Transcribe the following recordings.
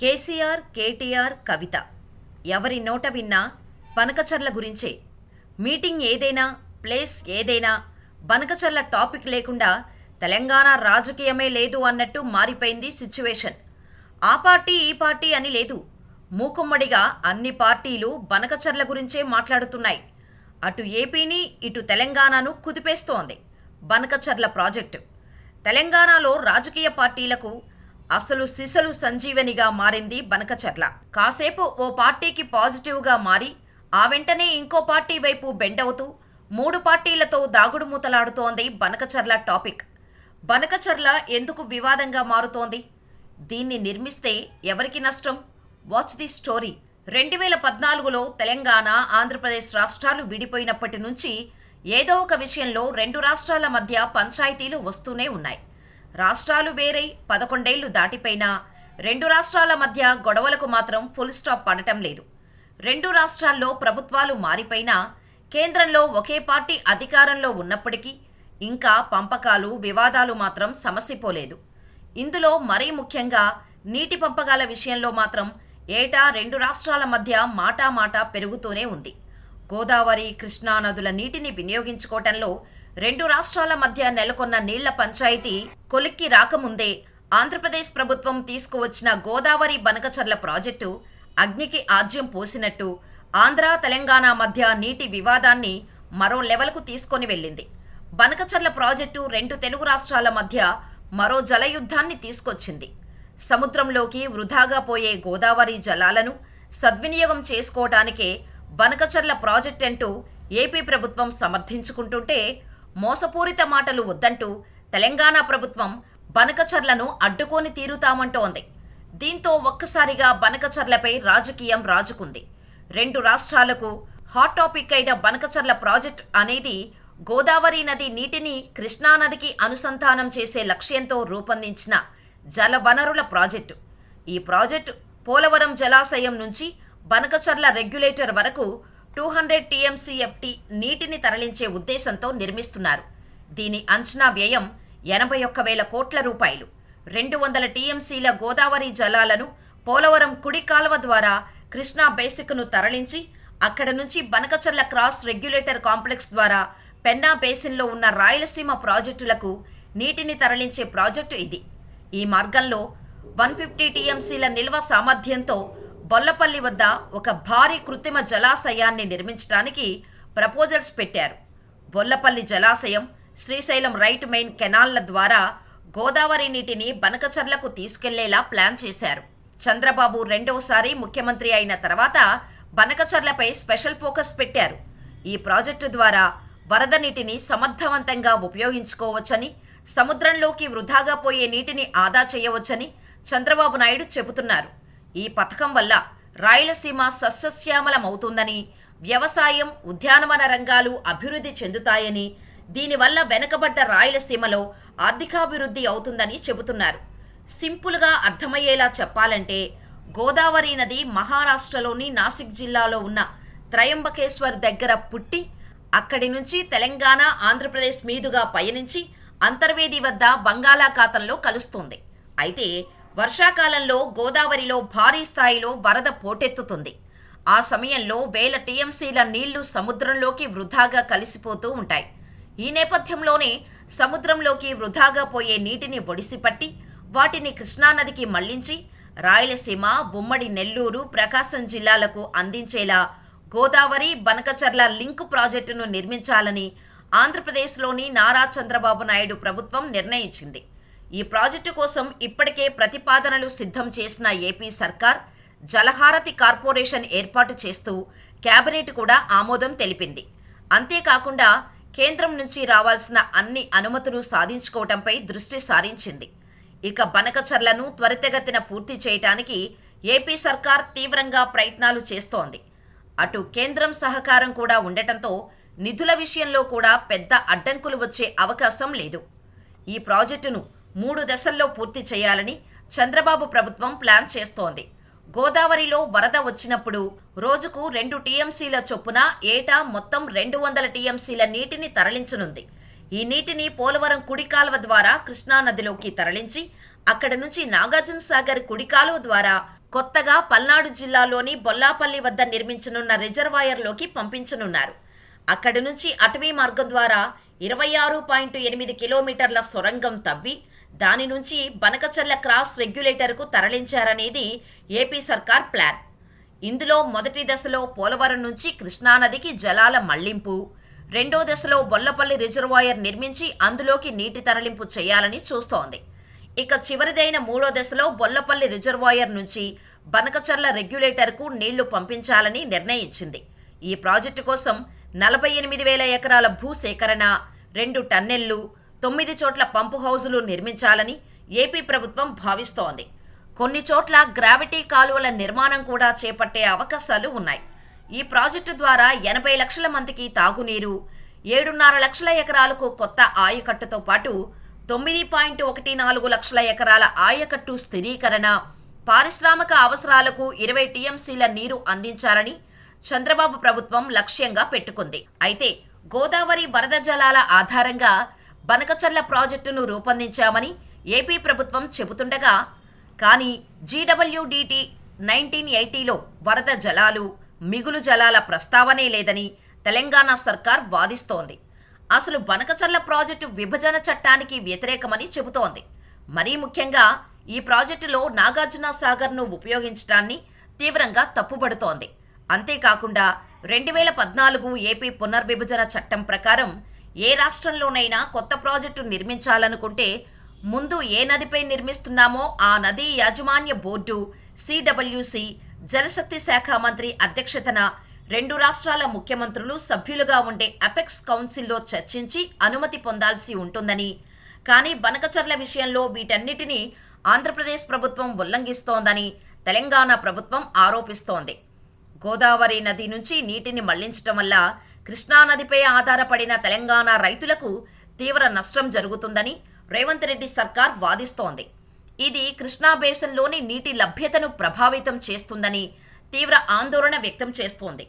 కేసీఆర్ కేటీఆర్ కవిత. ఎవరి నోట విన్నా బనకచర్ల గురించే. మీటింగ్ ఏదైనా ప్లేస్ ఏదైనా బనకచర్ల టాపిక్ లేకుండా తెలంగాణ రాజకీయమే లేదు అన్నట్టు మారిపోయింది సిచ్యువేషన్. ఆ పార్టీ ఈ పార్టీ అని లేదు. మూకుమ్మడిగా అన్ని పార్టీలు బనకచర్ల గురించే మాట్లాడుతున్నాయి. అటు ఏపీని ఇటు తెలంగాణను కుదిపేస్తోంది బనకచర్ల ప్రాజెక్టు. తెలంగాణలో రాజకీయ పార్టీలకు అసలు సిసలు సంజీవనిగా మారింది బనకచర్ల. కాసేపు ఓ పార్టీకి పాజిటివ్గా మారి ఆ వెంటనే ఇంకో పార్టీ వైపు బెండవుతూ మూడు పార్టీలతో దాగుడు మూతలాడుతోంది బనకచర్ల టాపిక్. బనకచర్ల ఎందుకు వివాదంగా మారుతోంది? దీన్ని నిర్మిస్తే ఎవరికి నష్టం? Watch the story. రెండు వేల పద్నాలుగులో తెలంగాణ ఆంధ్రప్రదేశ్ రాష్ట్రాలు విడిపోయినప్పటి నుంచి ఏదో ఒక విషయంలో రెండు రాష్ట్రాల మధ్య పంచాయతీలు వస్తూనే ఉన్నాయి. రాష్ట్రాలు వేరై పదకొండేళ్ళు దాటిపోయినా రెండు రాష్ట్రాల మధ్య గొడవలకు మాత్రం ఫుల్ స్టాప్ పడటం లేదు. రెండు రాష్ట్రాల్లో ప్రభుత్వాలు మారిపోయినా కేంద్రంలో ఒకే పార్టీ అధికారంలో ఉన్నప్పటికీ ఇంకా పంపకాలు వివాదాలు మాత్రం సమసిపోలేదు. ఇందులో మరీ ముఖ్యంగా నీటి పంపకాల విషయంలో మాత్రం ఏటా రెండు రాష్ట్రాల మధ్య మాటామాట పెరుగుతూనే ఉంది. గోదావరి కృష్ణా నదుల నీటిని వినియోగించుకోవటంలో రెండు రాష్ట్రాల మధ్య నెలకొన్న నీళ్ళ పంచాయతీ కొలిక్కి రాకముందే ఆంధ్రప్రదేశ్ ప్రభుత్వం తీసుకువచ్చిన గోదావరి బనకచర్ల ప్రాజెక్టు అగ్నికి ఆజ్యం పోసినట్టు ఆంధ్ర తెలంగాణ మధ్య నీటి వివాదాన్ని మరో లెవెల్కు తీసుకొని వెళ్ళింది. బనకచర్ల ప్రాజెక్టు రెండు తెలుగు రాష్ట్రాల మధ్య మరో జలయుద్ధాన్ని తీసుకొచ్చింది. సముద్రంలోకి వృధాగా పోయే గోదావరి జలాలను సద్వినియోగం చేసుకోవటానికే బనకచర్ల ప్రాజెక్ట్ అంటూ ఏపీ ప్రభుత్వం సమర్థించుకుంటుంటే మోసపూరిత మాటలు వద్దంటూ తెలంగాణ ప్రభుత్వం బనకచర్లను అడ్డుకొని తీరుతామంటోంది. దీంతో ఒక్కసారిగా బనకచర్లపై రాజకీయం రాజుకుంది. రెండు రాష్ట్రాలకు హాట్ టాపిక్ అయిన బనకచర్ల ప్రాజెక్ట్ అనేది గోదావరి నది నీటిని కృష్ణానదికి అనుసంధానం చేసే లక్ష్యంతో రూపొందించిన జల వనరుల ప్రాజెక్టు. ఈ ప్రాజెక్టు పోలవరం జలాశయం నుంచి బనకచర్ల రెగ్యులేటర్ వరకు టూ హండ్రెడ్ టీఎంసీఎఫ్టీ నీటిని తరలించే ఉద్దేశంతో నిర్మిస్తున్నారు. దీని అంచనా వ్యయం ఎనభై ఒక్క వేల కోట్ల రూపాయలు. రెండు వందల టీఎంసీల గోదావరి జలాలను పోలవరం కుడి కాలువ ద్వారా కృష్ణా బేసిక్ను తరలించి అక్కడ నుంచి బనకచర్ల క్రాస్ రెగ్యులేటర్ కాంప్లెక్స్ ద్వారా పెన్నా బేసిన్లో ఉన్న రాయలసీమ ప్రాజెక్టులకు నీటిని తరలించే ప్రాజెక్టు ఇది. ఈ మార్గంలో వన్ ఫిఫ్టీ టీఎంసీల నిల్వ సామర్థ్యంతో బొల్లపల్లి వద్ద ఒక భారీ కృత్రిమ జలాశయాన్ని నిర్మించడానికి ప్రపోజల్స్ పెట్టారు. బొల్లపల్లి జలాశయం శ్రీశైలం రైట్ మెయిన్ కెనాల్ల ద్వారా గోదావరి నీటిని బనకచర్లకు తీసుకెళ్ళేలా ప్లాన్ చేశారు. చంద్రబాబు రెండవసారి ముఖ్యమంత్రి అయిన తర్వాత బనకచర్లపై స్పెషల్ ఫోకస్ పెట్టారు. ఈ ప్రాజెక్టు ద్వారా వరద నీటిని సమర్థవంతంగా ఉపయోగించుకోవచ్చని సముద్రంలోకి వృధాగా పోయే నీటిని ఆదా చేయవచ్చని చంద్రబాబు నాయుడు చెబుతున్నారు. ఈ పథకం వల్ల రాయలసీమ సస్యశ్యామలమవుతుందని వ్యవసాయం ఉద్యానవన రంగాలు అభివృద్ధి చెందుతాయని దీనివల్ల వెనకబడ్డ రాయలసీమలో ఆర్థికాభివృద్ధి అవుతుందని చెబుతున్నారు. సింపుల్గా అర్థమయ్యేలా చెప్పాలంటే గోదావరి నది మహారాష్ట్రలోని నాసిక్ జిల్లాలో ఉన్న త్రయంబకేశ్వర్ దగ్గర పుట్టి అక్కడి నుంచి తెలంగాణ ఆంధ్రప్రదేశ్ మీదుగా పయనించి అంతర్వేది వద్ద బంగాళాఖాతంలో కలుస్తుంది. అయితే వర్షాకాలంలో గోదావరిలో భారీ స్థాయిలో వరద పోటెత్తుతుంది. ఆ సమయంలో వేల టీఎంసీల నీళ్ళు సముద్రంలోకి వృధాగా కలిసిపోతూ ఉంటాయి. ఈ నేపథ్యంలోనే సముద్రంలోకి వృధాగా పోయే నీటిని ఒడిసిపట్టి వాటిని కృష్ణానదికి మళ్ళించి రాయలసీమ ఉమ్మడి నెల్లూరు ప్రకాశం జిల్లాలకు అందించేలా గోదావరి బనకచర్ల లింక్ ప్రాజెక్టును నిర్మించాలని ఆంధ్రప్రదేశ్లోని నారా చంద్రబాబు నాయుడు ప్రభుత్వం నిర్ణయించింది. ఈ ప్రాజెక్టు కోసం ఇప్పటికే ప్రతిపాదనలు సిద్ధం చేసిన ఏపీ సర్కార్ జలహారతి కార్పొరేషన్ ఏర్పాటు చేస్తూ కేబినెట్ కూడా ఆమోదం తెలిపింది. అంతేకాకుండా కేంద్రం నుంచి రావాల్సిన అన్ని అనుమతులు సాధించుకోవటంపై దృష్టి సారించింది. ఇక బనకచర్లను త్వరితగతిన పూర్తి చేయటానికి ఏపీ సర్కార్ తీవ్రంగా ప్రయత్నాలు చేస్తోంది. అటు కేంద్రం సహకారం కూడా ఉండటంతో నిధుల విషయంలో కూడా పెద్ద అడ్డంకులు వచ్చే అవకాశం లేదు. ఈ ప్రాజెక్టును మూడు దశల్లో పూర్తి చేయాలని చంద్రబాబు ప్రభుత్వం ప్లాన్ చేస్తోంది. గోదావరిలో వరద వచ్చినప్పుడు రోజుకు రెండు టీఎంసీల చొప్పున ఏటా మొత్తం రెండు వందల టీఎంసీల నీటిని తరలించనుంది. ఈ నీటిని పోలవరం కుడికాలువ ద్వారా కృష్ణానదిలోకి తరలించి అక్కడ నుంచి నాగార్జున సాగర్ కుడికాలువ ద్వారా కొత్తగా పల్నాడు జిల్లాలోని బొల్లాపల్లి వద్ద నిర్మించనున్న రిజర్వాయర్లోకి పంపించనున్నారు. అక్కడి నుంచి అటవీ మార్గం ద్వారా ఇరవై ఆరు పాయింట్ ఎనిమిది కిలోమీటర్ల సొరంగం తవ్వి దాని నుంచి బనకచర్ల క్రాస్ రెగ్యులేటర్కు తరలించారనేది ఏపీ సర్కార్ ప్లాన్. ఇందులో మొదటి దశలో పోలవరం నుంచి కృష్ణానదికి జలాల మళ్ళింపు రెండో దశలో బొల్లపల్లి రిజర్వాయర్ నిర్మించి అందులోకి నీటి తరలింపు చేయాలని చూస్తోంది. ఇక చివరిదైన మూడో దశలో బొల్లపల్లి రిజర్వాయర్ నుంచి బనకచర్ల రెగ్యులేటర్కు నీళ్ళు పంపించాలని నిర్ణయించింది. ఈ ప్రాజెక్టు కోసం నలభై ఎనిమిది వేల ఎకరాల భూసేకరణ రెండు టన్నెళ్ళు తొమ్మిది చోట్ల పంపు హౌజులు నిర్మించాలని ఏపీ ప్రభుత్వం భావిస్తోంది. కొన్ని చోట్ల గ్రావిటీ కాలువల నిర్మాణం కూడా చేపట్టే అవకాశాలు ఉన్నాయి. ఈ ప్రాజెక్టు ద్వారా ఎనభై లక్షల మందికి తాగునీరు ఏడున్నర లక్షల ఎకరాలకు కొత్త ఆయకట్టుతో పాటు తొమ్మిది పాయింట్ ఒకటి నాలుగు లక్షల ఎకరాల ఆయకట్టు స్థిరీకరణ పారిశ్రామిక అవసరాలకు ఇరవై టీఎంసీల నీరు అందించాలని చంద్రబాబు ప్రభుత్వం లక్ష్యంగా పెట్టుకుంది. అయితే గోదావరి వరద జలాల ఆధారంగా బనకచర్ల ప్రాజెక్టును రూపొందించామని ఏపీ ప్రభుత్వం చెబుతుండగా కానీ జీడబ్ల్యూడిటి నైన్టీన్ ఎయిటీలో వరద జలాలు మిగులు జలాల ప్రస్తావనే లేదని తెలంగాణ సర్కార్ వాదిస్తోంది. అసలు బనకచర్ల ప్రాజెక్టు విభజన చట్టానికి వ్యతిరేకమని చెబుతోంది. మరీ ముఖ్యంగా ఈ ప్రాజెక్టులో నాగార్జున సాగర్ను ఉపయోగించడాన్ని తీవ్రంగా తప్పుబడుతోంది. అంతేకాకుండా రెండు వేల పద్నాలుగు ఏపీ పునర్విభజన చట్టం ప్రకారం ఏ రాష్ట్రంలోనైనా కొత్త ప్రాజెక్టు నిర్మించాలనుకుంటే ముందు ఏ నదిపై నిర్మిస్తున్నామో ఆ నదీ యాజమాన్య బోర్డు సిడబ్ల్యూసి జలశక్తి శాఖ మంత్రి అధ్యక్షతన రెండు రాష్ట్రాల ముఖ్యమంత్రులు సభ్యులుగా ఉండే అపెక్స్ కౌన్సిల్లో చర్చించి అనుమతి పొందాల్సి ఉంటుందని. కానీ బనకచర్ల విషయంలో వీటన్నిటినీ ఆంధ్రప్రదేశ్ ప్రభుత్వం ఉల్లంఘిస్తోందని తెలంగాణ ప్రభుత్వం ఆరోపిస్తోంది. గోదావరి నది నుంచి నీటిని మళ్ళించటం వల్ల కృష్ణానదిపై ఆధారపడిన తెలంగాణ రైతులకు తీవ్ర నష్టం జరుగుతుందని రేవంత్ రెడ్డి సర్కార్ వాదిస్తోంది. ఇది కృష్ణా బేసన్లోని నీటి లభ్యతను ప్రభావితం చేస్తుందని తీవ్ర ఆందోళన వ్యక్తం చేస్తోంది.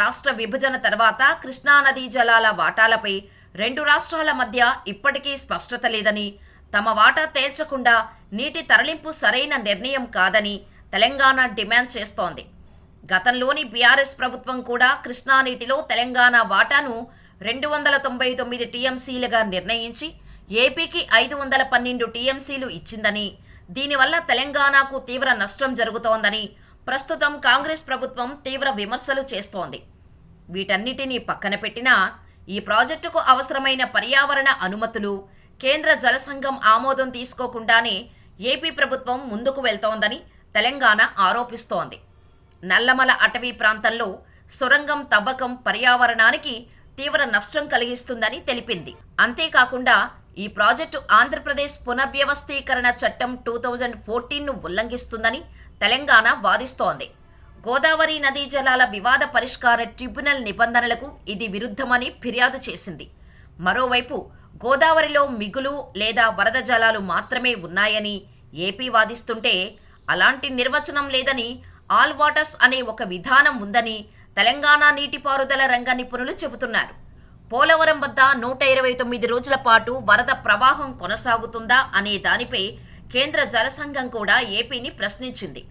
రాష్ట్ర విభజన తర్వాత కృష్ణానదీ జలాల వాటాలపై రెండు రాష్ట్రాల మధ్య ఇప్పటికీ స్పష్టత లేదని తమ వాటా తేల్చకుండా నీటి తరలింపు సరైన నిర్ణయం కాదని తెలంగాణ డిమాండ్ చేస్తోంది. గతంలోని బీఆర్ఎస్ ప్రభుత్వం కూడా కృష్ణా నీటిలో తెలంగాణ వాటాను రెండు వందల తొంభై తొమ్మిది టీఎంసీలుగా నిర్ణయించి ఏపీకి ఐదు వందల పన్నెండు టీఎంసీలు ఇచ్చిందని దీనివల్ల తెలంగాణకు తీవ్ర నష్టం జరుగుతోందని ప్రస్తుతం కాంగ్రెస్ ప్రభుత్వం తీవ్ర విమర్శలు చేస్తోంది. వీటన్నిటినీ పక్కన పెట్టినా ఈ ప్రాజెక్టుకు అవసరమైన పర్యావరణ అనుమతులు కేంద్ర జలసంఘం ఆమోదం తీసుకోకుండానే ఏపీ ప్రభుత్వం ముందుకు వెళ్తోందని తెలంగాణ ఆరోపిస్తోంది. నల్లమల అటవీ ప్రాంతంలో సొరంగం తవ్వకం పర్యావరణానికి తీవ్ర నష్టం కలిగిస్తుందని తెలిపింది. అంతేకాకుండా ఈ ప్రాజెక్టు ఆంధ్రప్రదేశ్ పునర్వ్యవస్థీకరణ చట్టం టూ థౌజండ్ ఫోర్టీన్ను ఉల్లంఘిస్తుందని తెలంగాణ వాదిస్తోంది. గోదావరి నదీ జలాల వివాద పరిష్కార ట్రిబ్యునల్ నిబంధనలకు ఇది విరుద్ధమని ఫిర్యాదు చేసింది. మరోవైపు గోదావరిలో మిగులు లేదా వరద జలాలు మాత్రమే ఉన్నాయని ఏపీ వాదిస్తుంటే అలాంటి నిర్వచనం లేదని ఆల్ వాటర్స్ అనే ఒక విధానం ఉందని తెలంగాణ నీటిపారుదల రంగ నిపుణులు చెబుతున్నారు. పోలవరం వద్ద నూట ఇరవై తొమ్మిది రోజుల పాటు వరద ప్రవాహం కొనసాగుతుందా అనే దానిపై కేంద్ర జలసంఘం కూడా ఏపీని ప్రశ్నించింది.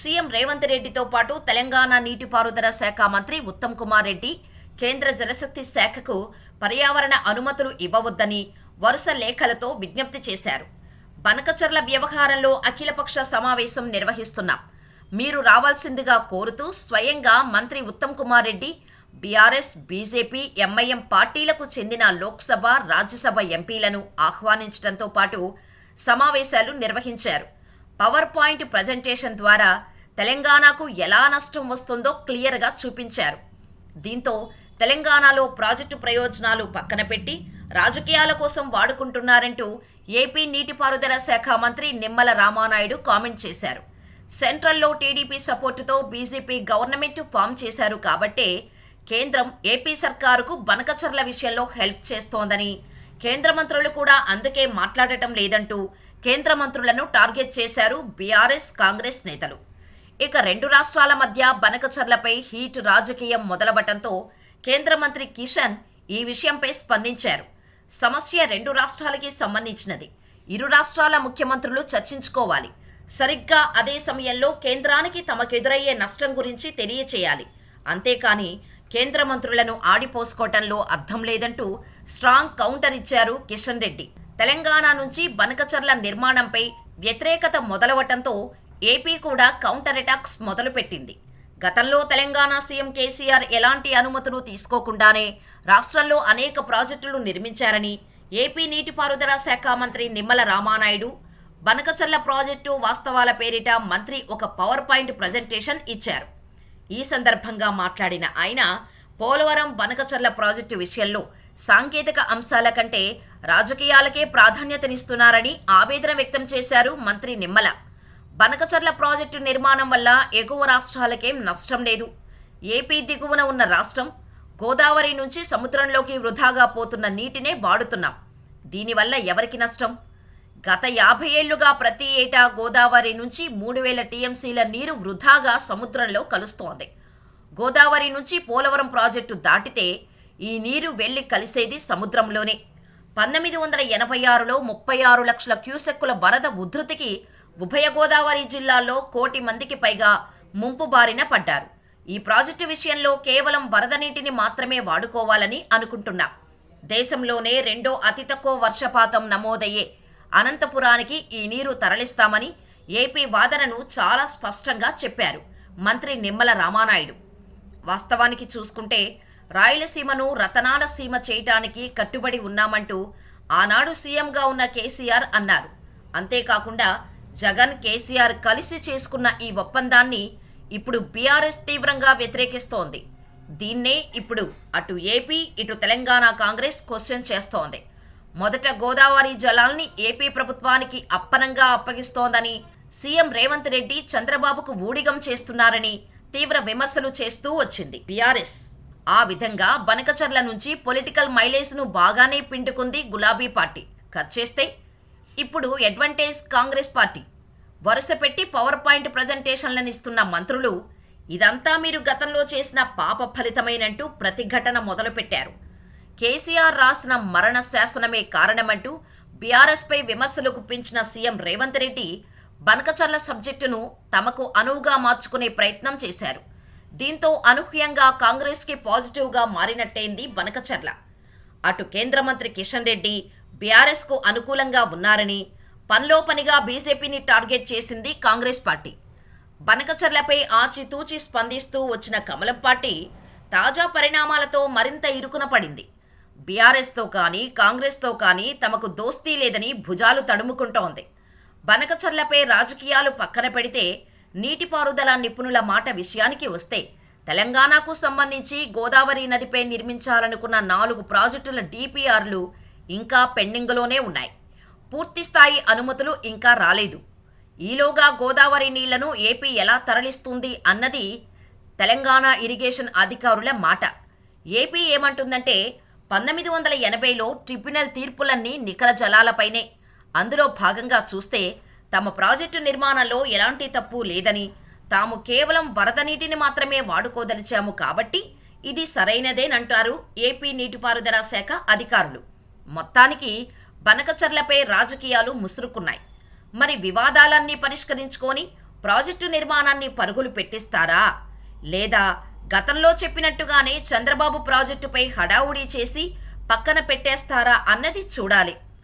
సీఎం రేవంత్ రెడ్డితో పాటు తెలంగాణ నీటిపారుదల శాఖ మంత్రి ఉత్తమ్ కుమార్ రెడ్డి కేంద్ర జలశక్తి శాఖకు పర్యావరణ అనుమతులు ఇవ్వవద్దని వరుస లేఖలతో విజ్ఞప్తి చేశారు. బనకచర్ల వ్యవహారంలో అఖిలపక్ష సమావేశం నిర్వహిస్తున్నాం. మీరు రావాల్సిందిగా కోరుతూ స్వయంగా మంత్రి Uttam Kumar Reddy BRS BJP MIM పార్టీలకు చెందిన లోక్సభ రాజ్యసభ ఎంపీలను ఆహ్వానించడంతో పాటు సమావేశాలు నిర్వహించారు. పవర్ పాయింట్ ప్రజెంటేషన్ ద్వారా తెలంగాణకు ఎలా నష్టం వస్తుందో క్లియర్గా చూపించారు. దీంతో తెలంగాణలో ప్రాజెక్టు ప్రయోజనాలు పక్కన పెట్టి రాజకీయాల కోసం వాడుకుంటున్నారంటూ ఏపీ నీటిపారుదల శాఖ మంత్రి నిమ్మల రామానాయుడు కామెంట్ చేశారు. సెంట్రల్లో టీడీపీ సపోర్టుతో బీజేపీ గవర్నమెంట్ ఫామ్ చేశారు కాబట్టే కేంద్రం ఏపీ సర్కారుకు బనకచర్ల విషయంలో హెల్ప్ చేస్తోందని కేంద్ర మంత్రులు కూడా అందుకే మాట్లాడటం లేదంటూ కేంద్ర మంత్రులను టార్గెట్ చేశారు బీఆర్ఎస్ కాంగ్రెస్ నేతలు. ఇక రెండు రాష్ట్రాల మధ్య బనకచర్లపై హీట్ రాజకీయం మొదలవటంతో కేంద్ర మంత్రి కిషన్ ఈ విషయంపై స్పందించారు. సమస్య రెండు రాష్ట్రాలకి సంబంధించినది. ఇరు రాష్ట్రాల ముఖ్యమంత్రులు చర్చించుకోవాలి. సరిగ్గా అదే సమయంలో కేంద్రానికి తమకెదురయ్యే నష్టం గురించి తెలియచేయాలి. అంతేకాని కేంద్ర మంత్రులను ఆడిపోసుకోవటంలో అర్థం లేదంటూ స్ట్రాంగ్ కౌంటర్ ఇచ్చారు కిషన్ రెడ్డి. తెలంగాణ నుంచి బనకచర్ల నిర్మాణంపై వ్యతిరేకత మొదలవటంతో ఏపీ కూడా కౌంటర్ అటాక్స్ మొదలుపెట్టింది. గతంలో తెలంగాణ సీఎం కేసీఆర్ ఎలాంటి అనుమతులు తీసుకోకుండానే రాష్ట్రంలో అనేక ప్రాజెక్టులు నిర్మించారని ఏపీ నీటిపారుదల శాఖ మంత్రి నిమ్మల రామానాయుడు బనకచర్ల ప్రాజెక్టు వాస్తవాల పేరిట మంత్రి ఒక పవర్ పాయింట్ ప్రజెంటేషన్ ఇచ్చారు. ఈ సందర్భంగా మాట్లాడిన ఆయన పోలవరం బనకచర్ల ప్రాజెక్టు విషయంలో సాంకేతిక అంశాల కంటే రాజకీయాలకే ప్రాధాన్యతనిస్తున్నారని ఆవేదన వ్యక్తం చేశారు మంత్రి నిమ్మల. బనకచర్ల ప్రాజెక్టు నిర్మాణం వల్ల ఎగువ రాష్ట్రాలకేం నష్టం లేదు. ఏపీ దిగువన ఉన్న రాష్ట్రం గోదావరి నుంచి సముద్రంలోకి వృధాగా పోతున్న నీటినే వాడుతున్నాం. దీనివల్ల ఎవరికి నష్టం? గత యాభై ఏళ్ళుగా ప్రతి ఏటా గోదావరి నుంచి మూడు వేల టీఎంసీల నీరు వృధాగా సముద్రంలో కలుస్తోంది. గోదావరి నుంచి పోలవరం ప్రాజెక్టు దాటితే ఈ నీరు వెళ్ళి కలిసేది సముద్రంలోనే. పంతొమ్మిది వందల ఎనభై ఆరులో ముప్పై ఆరు లక్షల క్యూసెక్కుల వరద ఉధృతికి ఉభయ గోదావరి జిల్లాల్లో కోటి మందికి పైగా ముంపు బారిన పడ్డారు. ఈ ప్రాజెక్టు విషయంలో కేవలం వరద నీటిని మాత్రమే వాడుకోవాలని అనుకుంటున్నాం. దేశంలోనే రెండో అతి తక్కువ వర్షపాతం నమోదయ్యే అనంతపురానికి ఈ నీరు తరలిస్తామని ఏపీ వాదనను చాలా స్పష్టంగా చెప్పారు మంత్రి నిమ్మల రామానాయుడు. వాస్తవానికి చూసుకుంటే రాయలసీమను రతనాల సీమ చేయటానికి కట్టుబడి ఉన్నామంటూ ఆనాడు సీఎంగా ఉన్న కేసీఆర్ అన్నారు. అంతేకాకుండా జగన్ కేసీఆర్ కలిసి చేసుకున్న ఈ ఒప్పందాన్ని ఇప్పుడు బీఆర్ఎస్ తీవ్రంగా వ్యతిరేకిస్తోంది. దీన్నే ఇప్పుడు అటు ఏపీ ఇటు తెలంగాణ కాంగ్రెస్ క్వశ్చన్ చేస్తోంది. మొదట గోదావరి జలాల్ని ఏపీ ప్రభుత్వానికి అప్పనంగా అప్పగిస్తోందని సీఎం రేవంత్ రెడ్డి చంద్రబాబుకు ఊడిగం చేస్తున్నారని తీవ్ర విమర్శలు చేస్తూ వచ్చింది బీఆర్ఎస్. ఆ విధంగా బనకచర్ల నుంచి పొలిటికల్ మైలేజ్ను బాగానే పిండుకుంది గులాబీ పార్టీ. కట్ చేస్తే ఇప్పుడు అడ్వాంటేజ్ కాంగ్రెస్ పార్టీ. వరుస పెట్టి పవర్ పాయింట్ ప్రజెంటేషన్లను ఇస్తున్న మంత్రులు ఇదంతా మీరు గతంలో చేసిన పాప ఫలితమైనట్టు ప్రతిఘటన మొదలుపెట్టారు. కేసీఆర్ రాసిన మరణ శాసనమే కారణమంటూ బీఆర్ఎస్పై విమర్శలు గుప్పించిన సీఎం రేవంత్ రెడ్డి బనకచర్ల సబ్జెక్టును తమకు అనువుగా మార్చుకునే ప్రయత్నం చేశారు. దీంతో అనూహ్యంగా కాంగ్రెస్కి పాజిటివ్గా మారినట్టయింది బనకచర్ల. అటు కేంద్ర మంత్రి కిషన్ రెడ్డి బీఆర్ఎస్కు అనుకూలంగా ఉన్నారని పనిలో పనిగా బీజేపీని టార్గెట్ చేసింది కాంగ్రెస్ పార్టీ. బనకచర్లపై ఆచితూచి స్పందిస్తూ వచ్చిన కమలం పార్టీ తాజా పరిణామాలతో మరింత ఇరుకున పడింది. బీఆర్ఎస్తో కానీ కాంగ్రెస్తో కానీ తమకు దోస్తీ లేదని భుజాలు తడుముకుంటోంది. బనకచర్లపై రాజకీయాలు పక్కన పెడితే నీటిపారుదల నిపుణుల మాట విషయానికి వస్తే తెలంగాణకు సంబంధించి గోదావరి నదిపై నిర్మించాలనుకున్న నాలుగు ప్రాజెక్టుల డిపిఆర్లు ఇంకా పెండింగ్లోనే ఉన్నాయి. పూర్తిస్థాయి అనుమతులు ఇంకా రాలేదు. ఈలోగా గోదావరి నీళ్ళను ఏపీ ఎలా తరలిస్తుంది అన్నది తెలంగాణ ఇరిగేషన్ అధికారుల మాట. ఏపీ ఏమంటుందంటే పంతొమ్మిది వందల ఎనభైలో ట్రిబ్యునల్ తీర్పులన్నీ నికర జలాలపైనే. అందులో భాగంగా చూస్తే తమ ప్రాజెక్టు నిర్మాణంలో ఎలాంటి తప్పు లేదని తాము కేవలం వరద నీటిని మాత్రమే వాడుకోదలిచాము కాబట్టి ఇది సరైనదేనంటారు ఏపీ నీటిపారుదల శాఖ అధికారులు. మొత్తానికి బనకచర్లపై రాజకీయాలు ముసురుకున్నాయి. మరి వివాదాలన్నీ పరిష్కరించుకొని ప్రాజెక్టు నిర్మాణాన్ని పరుగులు పెట్టిస్తారా? లేదా గతంలో చెప్పినట్టుగానే చంద్రబాబు ప్రాజెక్టుపై హడావుడి చేసి పక్కన పెట్టేస్తారా అన్నది చూడాలి.